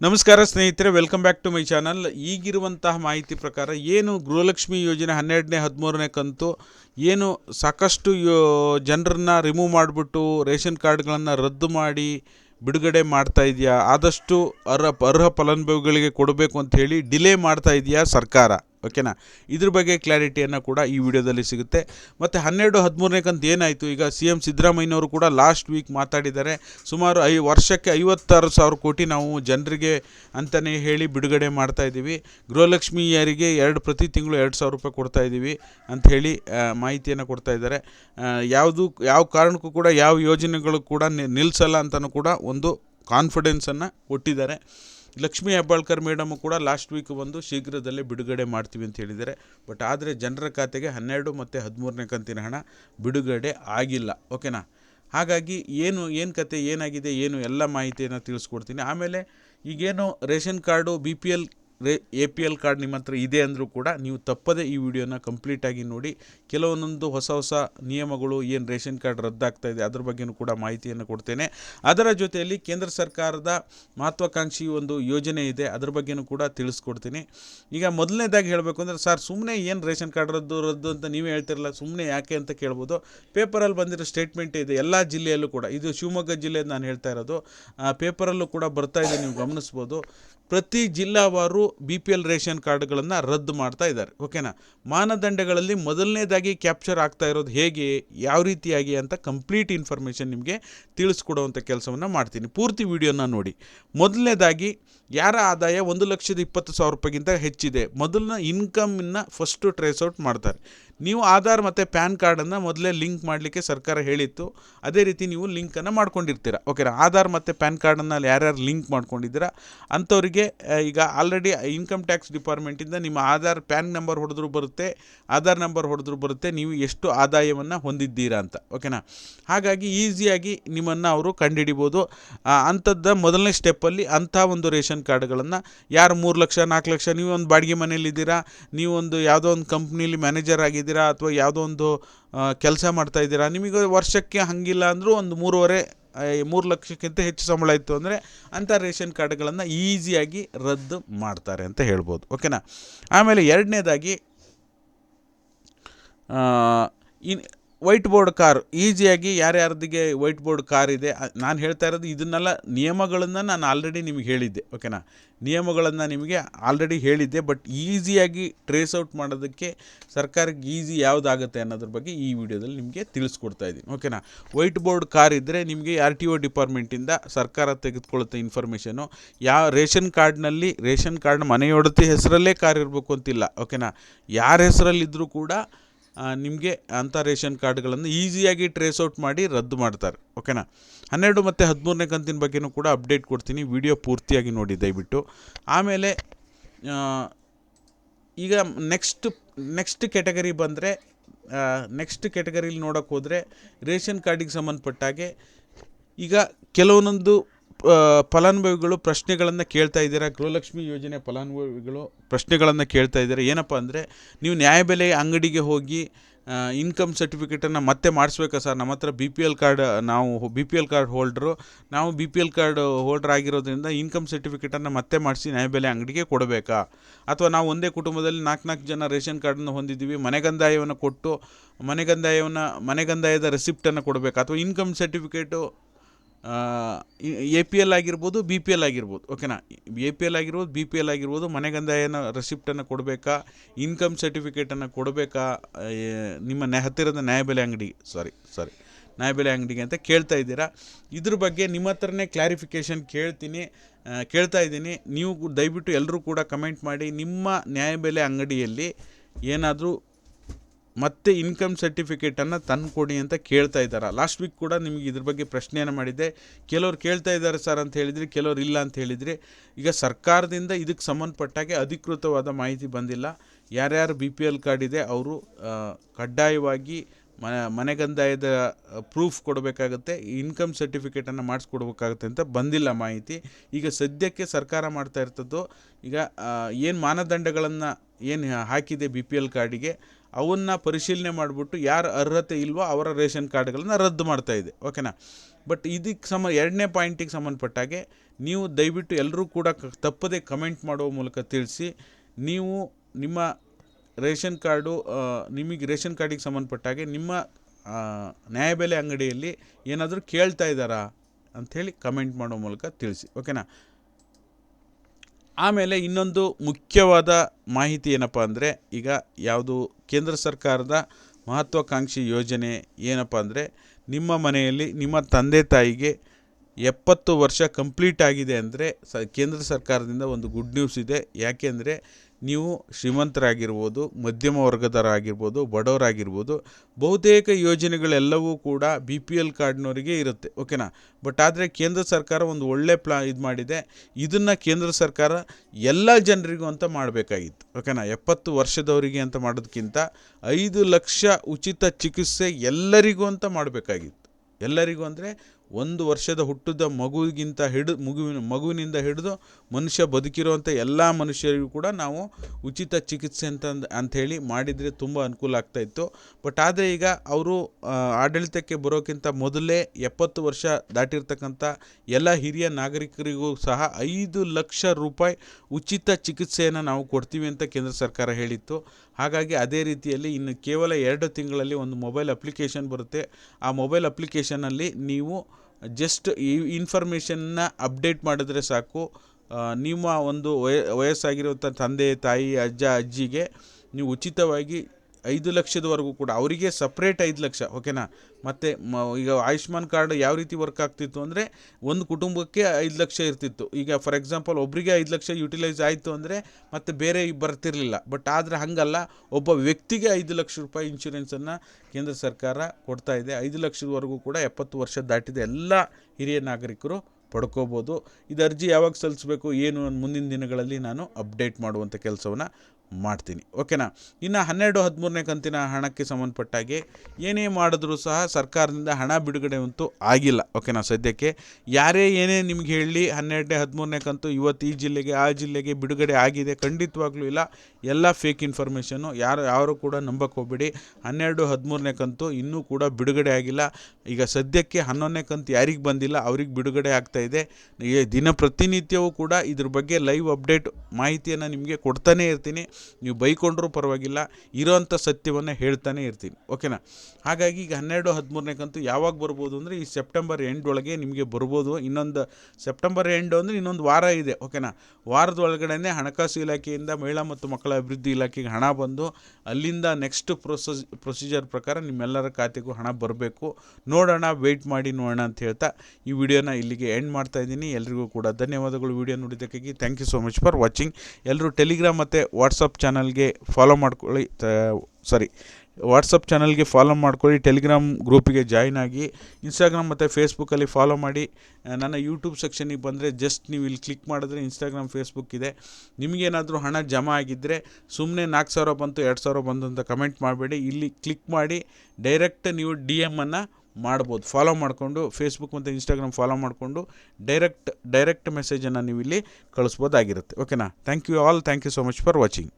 ನಮಸ್ಕಾರ ಸ್ನೇಹಿತರೆ welcome back to my channel ಈಗಿರುವಂತಹ ಮಾಹಿತಿ ಪ್ರಕಾರ ಏನು ಗೃಹಲಕ್ಷ್ಮಿ ಯೋಜನೆ ಹನ್ನೆರಡನೇ, ಹದಿಮೂರನೇ ಕಂತು, ಏನು ಸಾಕಷ್ಟು ಯೋ ಜನರನ್ನ ರಿಮೂವ್ ಮಾಡಿಬಿಟ್ಟು ರೇಷನ್ ಕಾರ್ಡ್ಗಳನ್ನು ರದ್ದು ಮಾಡಿ ಬಿಡುಗಡೆ ಮಾಡ್ತಾ ಇದೆಯಾ? ಆದಷ್ಟು ಅರ್ಹ ಅರ್ಹ ಫಲಾನುಭವಿಗಳಿಗೆ ಕೊಡಬೇಕು ಅಂತ ಹೇಳಿ ಡಿಲೇ ಮಾಡ್ತಾ ಇದೆಯಾ ಸರ್ಕಾರ? ಓಕೆನಾ? ಇದ್ರ ಬಗ್ಗೆ ಕ್ಲಾರಿಟಿಯನ್ನು ಕೂಡ ಈ ವಿಡಿಯೋದಲ್ಲಿ ಸಿಗುತ್ತೆ. ಮತ್ತು ಹನ್ನೆರಡು, ಹದಿಮೂರನೇ ಕಂತ ಏನಾಯಿತು? ಈಗ ಸಿ ಎಂ ಸಿದ್ದರಾಮಯ್ಯನವರು ಕೂಡ ಲಾಸ್ಟ್ ವೀಕ್ ಮಾತಾಡಿದ್ದಾರೆ. ಸುಮಾರು ಐ, ವರ್ಷಕ್ಕೆ ಐವತ್ತಾರು ಸಾವಿರ ಕೋಟಿ ನಾವು ಜನರಿಗೆ ಅಂತಲೇ ಹೇಳಿ ಬಿಡುಗಡೆ ಮಾಡ್ತಾ ಇದ್ದೀವಿ. ಗೃಹಲಕ್ಷ್ಮಿಯರಿಗೆ ಎರಡು ಪ್ರತಿ ತಿಂಗಳು ಎರಡು ಸಾವಿರ ರೂಪಾಯಿ ಕೊಡ್ತಾ ಇದ್ದೀವಿ ಅಂತ ಹೇಳಿ ಮಾಹಿತಿಯನ್ನು ಕೊಡ್ತಾ ಇದ್ದಾರೆ. ಯಾವುದು, ಯಾವ ಕಾರಣಕ್ಕೂ ಕೂಡ ಯಾವ ಯೋಜನೆಗಳು ಕೂಡ ನಿಲ್ಲಿಸಲ್ಲ ಅಂತಲೂ ಕೂಡ ಒಂದು ಕಾನ್ಫಿಡೆನ್ಸನ್ನು ಕೊಟ್ಟಿದ್ದಾರೆ. ಲಕ್ಷ್ಮೀ ಹೆಬ್ಬಾಳ್ಕರ್ ಮೇಡಮ್ ಕೂಡ ಲಾಸ್ಟ್ ವೀಕ್ ಬಂದು ಶೀಘ್ರದಲ್ಲೇ ಬಿಡುಗಡೆ ಮಾಡ್ತೀವಿ ಅಂತ ಹೇಳಿದ್ದಾರೆ. ಬಟ್ ಆದರೆ ಜನರ ಖಾತೆಗೆ ಹನ್ನೆರಡು ಮತ್ತು ಹದಿಮೂರನೇ ಕಂತಿನ ಹಣ ಬಿಡುಗಡೆ ಆಗಿಲ್ಲ. ಓಕೆನಾ ಹಾಗಾಗಿ ಏನು ಏನು ಕತೆ, ಏನಾಗಿದೆ, ಏನು ಎಲ್ಲ ಮಾಹಿತಿಯನ್ನು ತಿಳಿಸ್ಕೊಡ್ತೀನಿ. ಆಮೇಲೆ ಈಗೇನು ration card B P L ರೇ ಎ ಪಿ ಎಲ್ ಕಾರ್ಡ್ ನಿಮ್ಮ ಹತ್ರ ಇದೆ ಅಂದರೂ ಕೂಡ ನೀವು ತಪ್ಪದೇ ಈ ವಿಡಿಯೋನ ಕಂಪ್ಲೀಟಾಗಿ ನೋಡಿ. ಕೆಲವೊಂದೊಂದು ಹೊಸ ಹೊಸ ನಿಯಮಗಳು ಏನು ರೇಷನ್ ಕಾರ್ಡ್ ರದ್ದಾಗ್ತಾ ಇದೆ ಅದ್ರ ಬಗ್ಗೆನೂ ಕೂಡ ಮಾಹಿತಿಯನ್ನು ಕೊಡ್ತೇನೆ. ಅದರ ಜೊತೆಯಲ್ಲಿ ಕೇಂದ್ರ ಸರ್ಕಾರದ ಮಹತ್ವಾಕಾಂಕ್ಷಿ ಒಂದು ಯೋಜನೆ ಇದೆ, ಅದ್ರ ಬಗ್ಗೆನೂ ಕೂಡ ತಿಳಿಸ್ಕೊಡ್ತೀನಿ. ಈಗ ಮೊದಲನೇದಾಗಿ ಹೇಳಬೇಕು ಅಂದರೆ ಸರ್ ಸುಮ್ಮನೆ ಏನು ರೇಷನ್ ಕಾರ್ಡ್ ರದ್ದು ರದ್ದು ಅಂತ ನೀವೇ ಹೇಳ್ತಿರಲ್ಲ ಸುಮ್ಮನೆ ಯಾಕೆ ಅಂತ ಕೇಳ್ಬೋದು. ಪೇಪರಲ್ಲಿ ಬಂದಿರೋ ಸ್ಟೇಟ್ಮೆಂಟ್ ಇದೆ, ಎಲ್ಲ ಜಿಲ್ಲೆಯಲ್ಲೂ ಕೂಡ. ಇದು ಶಿವಮೊಗ್ಗ ಜಿಲ್ಲೆ ನಾನು ಹೇಳ್ತಾ ಇರೋದು. ಪೇಪರಲ್ಲೂ ಕೂಡ ಬರ್ತಾ ಇದೆ, ನೀವು ಗಮನಿಸ್ಬೋದು. ಪ್ರತಿ ಜಿಲ್ಲಾವಾರು ಬಿ ಪಿ ಎಲ್ ರೇಷನ್ ಕಾರ್ಡ್ಗಳನ್ನು ರದ್ದು ಮಾಡ್ತಾ ಇದ್ದಾರೆ. ಓಕೆನಾ? ಮಾನದಂಡಗಳಲ್ಲಿ ಮೊದಲನೇದಾಗಿ ಕ್ಯಾಪ್ಚರ್ ಆಗ್ತಾ ಇರೋದು ಹೇಗೆ, ಯಾವ ರೀತಿಯಾಗಿ ಅಂತ ಕಂಪ್ಲೀಟ್ ಇನ್ಫಾರ್ಮೇಷನ್ ನಿಮಗೆ ತಿಳಿಸ್ಕೊಡುವಂಥ ಕೆಲಸವನ್ನು ಮಾಡ್ತೀನಿ. ಪೂರ್ತಿ ವಿಡಿಯೋನ ನೋಡಿ. ಮೊದಲನೇದಾಗಿ, ಯಾರ ಆದಾಯ ಒಂದು ಲಕ್ಷದ ಇಪ್ಪತ್ತು ಸಾವಿರ ರೂಪಾಯಿಗಿಂತ ಹೆಚ್ಚಿದೆ. ಮೊದಲನ ಇನ್ಕಮನ್ನು ಫಸ್ಟು ಟ್ರೇಸ್ ಔಟ್ ಮಾಡ್ತಾರೆ. ನೀವು ಆಧಾರ್ ಮತ್ತು ಪ್ಯಾನ್ ಕಾರ್ಡನ್ನು ಮೊದಲೇ ಲಿಂಕ್ ಮಾಡಲಿಕ್ಕೆ ಸರ್ಕಾರ ಹೇಳಿತ್ತು. ಅದೇ ರೀತಿ ನೀವು ಲಿಂಕನ್ನು ಮಾಡ್ಕೊಂಡಿರ್ತೀರ. ಓಕೆನಾ ಆಧಾರ್ ಮತ್ತು ಪ್ಯಾನ್ ಕಾರ್ಡನ್ನು ಯಾರ್ಯಾರು ಲಿಂಕ್ ಮಾಡ್ಕೊಂಡಿದ್ದೀರಾ? ಅಂಥವರಿಗೆ ಈಗ ಆಲ್ರೆಡಿ ಇನ್ಕಮ್ ಟ್ಯಾಕ್ಸ್ ಡಿಪಾರ್ಟ್ಮೆಂಟಿಂದ ನಿಮ್ಮ ಆಧಾರ್ ಪ್ಯಾನ್ ನಂಬರ್ ಹೊಡೆದ್ರೂ ಬರುತ್ತೆ, ಆಧಾರ್ ನಂಬರ್ ಹೊಡೆದ್ರೂ ಬರುತ್ತೆ, ನೀವು ಎಷ್ಟು ಆದಾಯವನ್ನು ಹೊಂದಿದ್ದೀರಾ ಅಂತ. ಓಕೆನಾ ಹಾಗಾಗಿ ಈಸಿಯಾಗಿ ನಿಮ್ಮನ್ನು ಅವರು ಕಂಡುಹಿಡಿಬೋದು ಅಂಥದ್ದು ಮೊದಲನೇ ಸ್ಟೆಪ್ಪಲ್ಲಿ ಅಂಥ ಒಂದು ರೇಷನ್ ಕಾರ್ಡ್ಗಳನ್ನು ಯಾರು ಮೂರು ಲಕ್ಷ, ನಾಲ್ಕು ಲಕ್ಷ ನೀವು ಒಂದು ಬಾಡಿಗೆ ಮನೆಯಲ್ಲಿದ್ದೀರಾ, ನೀವೊಂದು ಯಾವುದೋ ಒಂದು ಕಂಪ್ನೀಲಿ ಮ್ಯಾನೇಜರ್ ಆಗಿದ್ದೀರಾ ಅಥವಾ ಯಾವುದೋ ಒಂದು ಕೆಲಸ ಮಾಡ್ತಾ ಇದ್ದೀರಾ ನಿಮಗೆ ವರ್ಷಕ್ಕೆ ಹಂಗಿಲ್ಲ ಅಂದರೂ ಒಂದು ಮೂರುವರೆ ಮೂರು ಲಕ್ಷಕ್ಕಿಂತ ಹೆಚ್ಚು ಸಂಬಳ ಇತ್ತು ಅಂದರೆ ಅಂಥ ರೇಷನ್ ಕಾರ್ಡ್ಗಳನ್ನು ಈಸಿಯಾಗಿ ರದ್ದು ಮಾಡ್ತಾರೆ ಅಂತ ಹೇಳ್ಬೋದು. ಓಕೆನಾ? ಆಮೇಲೆ ಎರಡನೇದಾಗಿ ಇನ್ ವೈಟ್ ಬೋರ್ಡ್ ಕಾರ್, ಈಸಿಯಾಗಿ ಯಾರ್ಯಾರದಿಗೆ ವೈಟ್ ಬೋರ್ಡ್ ಕಾರ್ ಇದೆ ನಾನು ಹೇಳ್ತಾ ಇರೋದು ಇದನ್ನೆಲ್ಲ ನಿಯಮಗಳನ್ನು ನಾನು ಆಲ್ರೆಡಿ ನಿಮಗೆ ಹೇಳಿದ್ದೆ, ಓಕೆನಾ? ನಿಯಮಗಳನ್ನು ನಿಮಗೆ ಆಲ್ರೆಡಿ ಹೇಳಿದ್ದೆ, ಬಟ್ ಈಸಿಯಾಗಿ ಟ್ರೇಸ್ ಔಟ್ ಮಾಡೋದಕ್ಕೆ ಸರ್ಕಾರಕ್ಕೆ ಈಸಿ ಯಾವುದಾಗುತ್ತೆ ಅನ್ನೋದ್ರ ಬಗ್ಗೆ ಈ ವಿಡಿಯೋದಲ್ಲಿ ನಿಮಗೆ ತಿಳಿಸ್ಕೊಡ್ತಾ ಇದ್ದೀನಿ, ಓಕೆನಾ? ವೈಟ್ ಬೋರ್ಡ್ ಕಾರ್ ಇದ್ದರೆ ನಿಮಗೆ ಆರ್ ಟಿ ಒ ಡಿಪಾರ್ಟ್ಮೆಂಟಿಂದ ಸರ್ಕಾರ ತೆಗೆದುಕೊಳ್ಳುತ್ತೆ ಇನ್ಫಾರ್ಮೇಷನು ಯಾವ ರೇಷನ್ ಕಾರ್ಡ್ನಲ್ಲಿ, ರೇಷನ್ ಕಾರ್ಡ್ ಮನೆಯೊಡತಿ ಹೆಸರಲ್ಲೇ ಕಾರ್ ಇರಬೇಕು ಅಂತಿಲ್ಲ, ಓಕೆನಾ? ಯಾರ ಹೆಸರಲ್ಲಿದ್ದರೂ ಕೂಡ ನಿಮಗೆ ಅಂಥ ರೇಷನ್ ಕಾರ್ಡ್ಗಳನ್ನು ಈಸಿಯಾಗಿ ಟ್ರೇಸ್ ಔಟ್ ಮಾಡಿ ರದ್ದು ಮಾಡ್ತಾರೆ. ಓಕೆನಾ? ಹನ್ನೆರಡು ಮತ್ತು ಹದಿಮೂರನೇ ಕಂತಿನ ಬಗ್ಗೆನೂ ಕೂಡ ಅಪ್ಡೇಟ್ ಕೊಡ್ತೀನಿ. ವಿಡಿಯೋ ಪೂರ್ತಿಯಾಗಿ ನೋಡಿ ದಯವಿಟ್ಟು. ಆಮೇಲೆ ಈಗ ನೆಕ್ಸ್ಟ್ ನೆಕ್ಸ್ಟ್ ಕೆಟಗರಿ ಬಂದರೆ ನೆಕ್ಸ್ಟ್ ಕೆಟಗರಿಲಿ ನೋಡೋಕ್ಕೆ ಹೋದರೆ ರೇಷನ್ ಕಾರ್ಡಿಗೆ ಸಂಬಂಧಪಟ್ಟಾಗೆ ಈಗ ಕೆಲವೊಂದೊಂದು ಫಲಾನುಭವಿಗಳು ಪ್ರಶ್ನೆಗಳನ್ನು ಕೇಳ್ತಾ ಇದ್ದೀರಾ? ಗೃಹಲಕ್ಷ್ಮಿ ಯೋಜನೆ ಫಲಾನುಭವಿಗಳು ಪ್ರಶ್ನೆಗಳನ್ನು ಕೇಳ್ತಾ ಇದ್ದೀರಾ? ಏನಪ್ಪ ಅಂದರೆ, ನೀವು ನ್ಯಾಯಬೆಲೆ ಅಂಗಡಿಗೆ ಹೋಗಿ ಇನ್ಕಮ್ ಸರ್ಟಿಫಿಕೇಟನ್ನು ಮತ್ತೆ ಮಾಡಿಸ್ಬೇಕಾ ಸರ್? ನಮ್ಮ ಹತ್ರ ಬಿ ಪಿ ಎಲ್ ಕಾರ್ಡ್, ನಾವು B P L card holder. ನಾವು B P L card holder ಆಗಿರೋದ್ರಿಂದ ಇನ್ಕಮ್ ಸರ್ಟಿಫಿಕೇಟನ್ನು ಮತ್ತೆ ಮಾಡಿಸಿ ನ್ಯಾಯಬೆಲೆ ಅಂಗಡಿಗೆ ಕೊಡಬೇಕಾ? ಅಥವಾ ನಾವು ಒಂದೇ ಕುಟುಂಬದಲ್ಲಿ ನಾಲ್ಕು ನಾಲ್ಕು ಜನ ರೇಷನ್ ಕಾರ್ಡನ್ನು ಹೊಂದಿದ್ದೀವಿ ಮನೆಗಂದಾಯವನ್ನು ಕೊಟ್ಟು ಮನೆಗಂದಾಯವನ್ನು ಮನೆಗಂದಾಯದ ರೆಸಿಪ್ಟನ್ನು ಕೊಡಬೇಕಾ? ಅಥವಾ income certificate A P L ಆಗಿರ್ಬೋದು ಬಿ ಪಿ ಎಲ್ ಆಗಿರ್ಬೋದು ಓಕೆನಾ ಎ ಪಿ ಎಲ್ ಆಗಿರ್ಬೋದು ಬಿ ಪಿ ಎಲ್ ಆಗಿರ್ಬೋದು, ಮನೆಗಂದಾಯನ ರೆಸಿಪ್ಟನ್ನು ಕೊಡಬೇಕಾ? ಇನ್ಕಮ್ ಸರ್ಟಿಫಿಕೇಟನ್ನು ಕೊಡಬೇಕಾ? ನಿಮ್ಮ ನ್ಯಾ, ಹತ್ತಿರದ ನ್ಯಾಯಬೆಲೆ ಅಂಗಡಿ ಸಾರಿ ಸಾರಿ ನ್ಯಾಯಬೆಲೆ ಅಂಗಡಿಗೆ ಅಂತ ಕೇಳ್ತಾ ಇದ್ದೀರಾ? ಇದ್ರ ಬಗ್ಗೆ ನಿಮ್ಮ ಹತ್ರನೇ ಕ್ಲಾರಿಫಿಕೇಷನ್ ಕೇಳ್ತೀನಿ ಕೇಳ್ತಾ ಇದ್ದೀನಿ. ನೀವು ದಯವಿಟ್ಟು ಎಲ್ಲರೂ ಕೂಡ ಕಮೆಂಟ್ ಮಾಡಿ ನಿಮ್ಮ ನ್ಯಾಯಬೆಲೆ ಅಂಗಡಿಯಲ್ಲಿ ಏನಾದರೂ ಮತ್ತೆ ಇನ್ಕಮ್ ಸರ್ಟಿಫಿಕೇಟನ್ನು ತಂದುಕೊಡಿ ಅಂತ ಕೇಳ್ತಾ ಇದ್ದಾರೆ. ಲಾಸ್ಟ್ ವೀಕ್ ಕೂಡ ನಿಮಗೆ ಇದ್ರ ಬಗ್ಗೆ ಪ್ರಶ್ನೆಯನ್ನು ಮಾಡಿದ್ದೆ. ಕೆಲವ್ರು ಕೇಳ್ತಾ ಇದ್ದಾರೆ ಸರ್ ಅಂತ ಹೇಳಿದರೆ, ಕೆಲವ್ರು ಇಲ್ಲ ಅಂತ ಹೇಳಿದರೆ. ಈಗ ಸರ್ಕಾರದಿಂದ ಇದಕ್ಕೆ ಸಂಬಂಧಪಟ್ಟಾಗೆ ಅಧಿಕೃತವಾದ ಮಾಹಿತಿ ಬಂದಿಲ್ಲ. ಯಾರ್ಯಾರು ಬಿ ಪಿ ಎಲ್ ಕಾರ್ಡ್ ಇದೆ, ಅವರು ಕಡ್ಡಾಯವಾಗಿ ಮನೆ ಮನೆಗಂದಾಯದ ಪ್ರೂಫ್ ಕೊಡಬೇಕಾಗುತ್ತೆ, ಇನ್ಕಮ್ ಸರ್ಟಿಫಿಕೇಟನ್ನು ಮಾಡಿಸ್ಕೊಡ್ಬೇಕಾಗುತ್ತೆ ಅಂತ ಬಂದಿಲ್ಲ ಮಾಹಿತಿ. ಈಗ ಸದ್ಯಕ್ಕೆ ಸರ್ಕಾರ ಮಾಡ್ತಾ ಇರ್ತದ್ದು, ಈಗ ಏನು ಮಾನದಂಡಗಳನ್ನು ಏನು ಹಾಕಿದೆ ಬಿ ಪಿ ಎಲ್ ಕಾರ್ಡಿಗೆ ಅವನ್ನ ಪರಿಶೀಲನೆ ಮಾಡಿಬಿಟ್ಟು ಯಾರು ಅರ್ಹತೆ ಇಲ್ವೋ ಅವರ ರೇಷನ್ ಕಾರ್ಡ್ಗಳನ್ನು ರದ್ದು ಮಾಡ್ತಾ ಇದೆ, ಓಕೆನಾ? ಬಟ್ ಇದಕ್ಕೆ ಸಮ, ಎರಡನೇ ಪಾಯಿಂಟಿಗೆ ಸಂಬಂಧಪಟ್ಟಾಗೆ ನೀವು ದಯವಿಟ್ಟು ಎಲ್ಲರೂ ಕೂಡ ತಪ್ಪದೇ ಕಮೆಂಟ್ ಮಾಡುವ ಮೂಲಕ ತಿಳಿಸಿ, ನೀವು ನಿಮ್ಮ ರೇಷನ್ ಕಾರ್ಡು ನಿಮಗೆ ರೇಷನ್ ಕಾರ್ಡಿಗೆ ಸಂಬಂಧಪಟ್ಟಾಗೆ ನಿಮ್ಮ ನ್ಯಾಯಬೆಲೆ ಅಂಗಡಿಯಲ್ಲಿ ಏನಾದರೂ ಕೇಳ್ತಾ ಇದ್ದಾರಾ ಅಂಥೇಳಿ ಕಮೆಂಟ್ ಮಾಡೋ ಮೂಲಕ ತಿಳಿಸಿ, ಓಕೆನಾ? ಆಮೇಲೆ ಇನ್ನೊಂದು ಮುಖ್ಯವಾದ ಮಾಹಿತಿ ಏನಪ್ಪ ಅಂದರೆ, ಈಗ ಯಾವುದು ಕೇಂದ್ರ ಸರ್ಕಾರದ ಮಹತ್ವಾಕಾಂಕ್ಷಿ ಯೋಜನೆ ಏನಪ್ಪ ಅಂದರೆ, ನಿಮ್ಮ ಮನೆಯಲ್ಲಿ ನಿಮ್ಮ ತಂದೆ ತಾಯಿಗೆ ಎಪ್ಪತ್ತು ವರ್ಷ ಕಂಪ್ಲೀಟ್ ಆಗಿದೆ ಅಂದರೆ ಸ ಕೇಂದ್ರ ಸರ್ಕಾರದಿಂದ ಒಂದು ಗುಡ್ ನ್ಯೂಸ್ ಇದೆ. ಯಾಕೆಂದರೆ ನೀವು ಶ್ರೀಮಂತರಾಗಿರ್ಬೋದು, ಮಧ್ಯಮ ವರ್ಗದವರಾಗಿರ್ಬೋದು, ಬಡವರಾಗಿರ್ಬೋದು, ಬಹುತೇಕ ಯೋಜನೆಗಳೆಲ್ಲವೂ ಕೂಡ ಬಿ ಪಿ ಎಲ್ ಕಾರ್ಡ್ನವರಿಗೆ ಇರುತ್ತೆ ಓಕೆನಾ ಬಟ್ ಆದರೆ ಕೇಂದ್ರ ಸರ್ಕಾರ ಒಂದು ಒಳ್ಳೆ ಪ್ಲಾ, ಇದು ಮಾಡಿದೆ. ಇದನ್ನು ಕೇಂದ್ರ ಸರ್ಕಾರ ಎಲ್ಲ ಜನರಿಗೂ ಅಂತ ಮಾಡಬೇಕಾಗಿತ್ತು ಓಕೆನಾ ಎಪ್ಪತ್ತು ವರ್ಷದವರಿಗೆ ಅಂತ ಮಾಡೋದಕ್ಕಿಂತ ಐದು ಲಕ್ಷ ಉಚಿತ ಚಿಕಿತ್ಸೆ ಎಲ್ಲರಿಗೂ ಅಂತ ಮಾಡಬೇಕಾಗಿತ್ತು. ಎಲ್ಲರಿಗೂ ಅಂದರೆ ಒಂದು ವರ್ಷದ ಹುಟ್ಟಿದ ಮಗುವಿಗಿಂತ ಹಿಡಿದು ಮಗುವಿನ, ಮಗುವಿನಿಂದ ಹಿಡಿದು ಮನುಷ್ಯ ಬದುಕಿರುವಂಥ ಎಲ್ಲ ಮನುಷ್ಯರಿಗೂ ಕೂಡ ನಾವು ಉಚಿತ ಚಿಕಿತ್ಸೆ ಅಂತ ಅಂಥೇಳಿ ಮಾಡಿದರೆ ತುಂಬ ಅನುಕೂಲ ಆಗ್ತಾಯಿತ್ತು ಬಟ್ ಆದರೆ ಈಗ ಅವರು ಆಡಳಿತಕ್ಕೆ ಬರೋಕ್ಕಿಂತ ಮೊದಲೇ ಎಪ್ಪತ್ತು ವರ್ಷ ದಾಟಿರ್ತಕ್ಕಂಥ ಎಲ್ಲ ಹಿರಿಯ ನಾಗರಿಕರಿಗೂ ಸಹ ಐದು ಲಕ್ಷ ರೂಪಾಯಿ ಉಚಿತ ಚಿಕಿತ್ಸೆಯನ್ನು ನಾವು ಕೊಡ್ತೀವಿ ಅಂತ ಕೇಂದ್ರ ಸರ್ಕಾರ ಹೇಳಿತ್ತು. ಹಾಗಾಗಿ ಅದೇ ರೀತಿಯಲ್ಲಿ ಇನ್ನು ಕೇವಲ ಎರಡು ತಿಂಗಳಲ್ಲಿ ಒಂದು ಮೊಬೈಲ್ ಅಪ್ಲಿಕೇಶನ್ ಬರುತ್ತೆ. ಆ ಮೊಬೈಲ್ ಅಪ್ಲಿಕೇಶನಲ್ಲಿ ನೀವು ಜಸ್ಟ್ ಈ ಇನ್ಫಾರ್ಮೇಷನ್ನ ಅಪ್ಡೇಟ್ ಮಾಡಿದ್ರೆ ಸಾಕು. ನಿಮ್ಮ ಒಂದು ವಯ, ವಯಸ್ಸಾಗಿರುವಂಥ ತಂದೆ, ತಾಯಿ, ಅಜ್ಜ, ಅಜ್ಜಿಗೆ ನೀವು ಉಚಿತವಾಗಿ ಐದು ಲಕ್ಷದವರೆಗೂ ಕೂಡ, ಅವರಿಗೆ ಸಪ್ರೇಟ್ ಐದು ಲಕ್ಷ ಓಕೆನಾ ಮತ್ತು ಮ, ಈಗ ಆಯುಷ್ಮಾನ್ ಕಾರ್ಡ್ ಯಾವ ರೀತಿ ವರ್ಕ್ ಆಗ್ತಿತ್ತು ಅಂದರೆ, ಒಂದು ಕುಟುಂಬಕ್ಕೆ ಐದು ಲಕ್ಷ ಇರ್ತಿತ್ತು. ಈಗ ಫಾರ್ ಎಕ್ಸಾಂಪಲ್ ಒಬ್ಬರಿಗೆ ಐದು ಲಕ್ಷ ಯುಟಿಲೈಸ್ ಆಯಿತು ಅಂದರೆ, ಮತ್ತು ಬೇರೆ ಬರ್ತಿರಲಿಲ್ಲ. ಬಟ್ ಆದರೆ ಹಾಗಲ್ಲ, ಒಬ್ಬ ವ್ಯಕ್ತಿಗೆ ಐದು ಲಕ್ಷ ರೂಪಾಯಿ ಇನ್ಶೂರೆನ್ಸನ್ನು ಕೇಂದ್ರ ಸರ್ಕಾರ ಕೊಡ್ತಾ ಇದೆ. ಐದು ಲಕ್ಷದವರೆಗೂ ಕೂಡ ಎಪ್ಪತ್ತು ವರ್ಷ ದಾಟಿದ ಎಲ್ಲ ಹಿರಿಯ ನಾಗರಿಕರು ಪಡ್ಕೋಬೋದು. ಇದು ಅರ್ಜಿ ಯಾವಾಗ ಸಲ್ಲಿಸಬೇಕು, ಏನು ಮುಂದಿನ ದಿನಗಳಲ್ಲಿ ನಾನು ಅಪ್ಡೇಟ್ ಮಾಡುವಂಥ ಕೆಲಸವನ್ನು ಮಾಡ್ತೀನಿ. ಓಕೆನಾ? ಇನ್ನು ಹನ್ನೆರಡು ಹದಿಮೂರನೇ ಕಂತಿನ ಹಣಕ್ಕೆ ಸಂಬಂಧಪಟ್ಟಾಗೆ ಏನೇ ಮಾಡಿದ್ರೂ ಸಹ ಸರ್ಕಾರದಿಂದ ಹಣ ಬಿಡುಗಡೆ ಅಂತೂ ಆಗಿಲ್ಲ. ಓಕೆನಾ? ಸದ್ಯಕ್ಕೆ ಯಾರೇ ಏನೇ ನಿಮ್ಗೆ ಹೇಳಿ ಹನ್ನೆರಡನೇ, ಹದಿಮೂರನೇ ಕಂತು ಇವತ್ತು ಈ ಜಿಲ್ಲೆಗೆ, ಆ ಜಿಲ್ಲೆಗೆ ಬಿಡುಗಡೆ ಆಗಿದೆ. ಖಂಡಿತವಾಗ್ಲೂ ಇಲ್ಲ. ಎಲ್ಲ ಫೇಕ್ ಇನ್ಫಾರ್ಮೇಷನ್ನು ಯಾರು ಯಾರು ಕೂಡ ನಂಬಕ್ಕೆ ಹೋಗ್ಬೇಡಿ. ಹನ್ನೆರಡು, ಹದಿಮೂರನೇ ಕಂತು ಇನ್ನೂ ಕೂಡ ಬಿಡುಗಡೆ ಆಗಿಲ್ಲ. ಈಗ ಸದ್ಯಕ್ಕೆ ಹನ್ನೊಂದನೇ ಕಂತು ಯಾರಿಗೆ ಬಂದಿಲ್ಲ? ಅವ್ರಿಗೆ ಬಿಡುಗಡೆ ಆಗ್ತಾ ಇದೆ. ದಿನ ಪ್ರತಿನಿತ್ಯವೂ ಕೂಡ ಇದ್ರ ಬಗ್ಗೆ ಲೈವ್ ಅಪ್ಡೇಟ್ ಮಾಹಿತಿಯನ್ನು ನಿಮಗೆ ಕೊಡ್ತಾನೇ ಇರ್ತೀನಿ. ನೀವು ಬೈಕೊಂಡ್ರೂ ಪರವಾಗಿಲ್ಲ, ಇರೋಂಥ ಸತ್ಯವನ್ನು ಹೇಳ್ತಾನೆ ಇರ್ತೀನಿ, ಓಕೆನಾ? ಹಾಗಾಗಿ ಈಗ ಹನ್ನೆರಡು ಹದಿಮೂರನೇ ಕಂತು ಯಾವಾಗ ಬರ್ಬೋದು ಅಂದರೆ ಈ ಸೆಪ್ಟೆಂಬರ್ ಎಂಡ್ ಒಳಗೆ ನಿಮಗೆ ಬರ್ಬೋದು, ಇನ್ನೊಂದು ಸೆಪ್ಟೆಂಬರ್ ಎಂಡ್ ಅಂದರೆ ಇನ್ನೊಂದು ವಾರ ಇದೆ, ಓಕೆನಾ? ವಾರದ ಒಳಗಡೆ ಹಣಕಾಸು ಇಲಾಖೆಯಿಂದ ಮಹಿಳಾ ಮತ್ತು ಮಕ್ಕಳ ಅಭಿವೃದ್ಧಿ ಇಲಾಖೆಗೆ ಹಣ ಬಂದು ಅಲ್ಲಿಂದ ನೆಕ್ಸ್ಟ್ ಪ್ರೊಸೆಸ್ ಪ್ರೊಸೀಜರ್ ಪ್ರಕಾರ ನಿಮ್ಮೆಲ್ಲರ ಖಾತೆಗೂ ಹಣ ಬರಬೇಕು. ನೋಡೋಣ ವೆಯ್ಟ್ ಮಾಡಿ ನೋಡೋಣ ಅಂತ ಹೇಳ್ತಾ ಈ ವಿಡಿಯೋನ ಇಲ್ಲಿಗೆ ಎಂಡ್ ಮಾಡ್ತಾ ಇದ್ದೀನಿ. ಎಲ್ರಿಗೂ ಕೂಡ ಧನ್ಯವಾದಗಳು. Video ನೋಡಿದ್ದಕ್ಕಾಗಿ thank you so much for watching ಎಲ್ಲರೂ ಟೆಲಿಗ್ರಾಮ್ ಮತ್ತು ವಾಟ್ಸಪ್ ಚಾನಲ್ಗೆ ಫಾಲೋ ಮಾಡ್ಕೊಳ್ಳಿ ಸಾರಿ ವಾಟ್ಸಪ್ ಚಾನಲ್ಗೆ ಫಾಲೋ ಮಾಡ್ಕೊಳ್ಳಿ ಟೆಲಿಗ್ರಾಮ್ ಗ್ರೂಪಿಗೆ ಜಾಯ್ನ್ ಆಗಿ ಇನ್ಸ್ಟಾಗ್ರಾಮ್ ಮತ್ತು ಫೇಸ್ಬುಕ್ಕಲ್ಲಿ ಫಾಲೋ ಮಾಡಿ ನನ್ನ ಯೂಟ್ಯೂಬ್ ಸೆಕ್ಷನಿಗೆ ಬಂದರೆ ಜಸ್ಟ್ ನೀವು ಇಲ್ಲಿ ಕ್ಲಿಕ್ ಮಾಡಿದ್ರೆ ಇನ್ಸ್ಟಾಗ್ರಾಮ್ ಫೇಸ್ಬುಕ್ ಇದೆ. ನಿಮಗೇನಾದರೂ ಹಣ ಜಮಾ ಆಗಿದ್ದರೆ ಸುಮ್ಮನೆ ನಾಲ್ಕು ಸಾವಿರ ಬಂತು, ಎರಡು ಸಾವಿರ ಬಂತು ಅಂತ ಕಮೆಂಟ್ ಮಾಡಬೇಡಿ. ಇಲ್ಲಿ ಕ್ಲಿಕ್ ಮಾಡಿ ಡೈರೆಕ್ಟ್ ನೀವು ಡಿ ಎಮ್ಮನ್ನು ಮಾಡ್ಬೋದು. ಫಾಲೋ ಮಾಡಿಕೊಂಡು ಫೇಸ್ಬುಕ್ ಮತ್ತು ಇನ್ಸ್ಟಾಗ್ರಾಮ್ ಫಾಲೋ ಮಾಡಿಕೊಂಡು ಡೈರೆಕ್ಟ್ ಡೈರೆಕ್ಟ್ ಮೆಸೇಜನ್ನು ನೀವು ಇಲ್ಲಿ ಕಳಿಸ್ಬೋದಾಗಿರುತ್ತೆ. ಓಕೆನಾ thank you all thank you so much for watching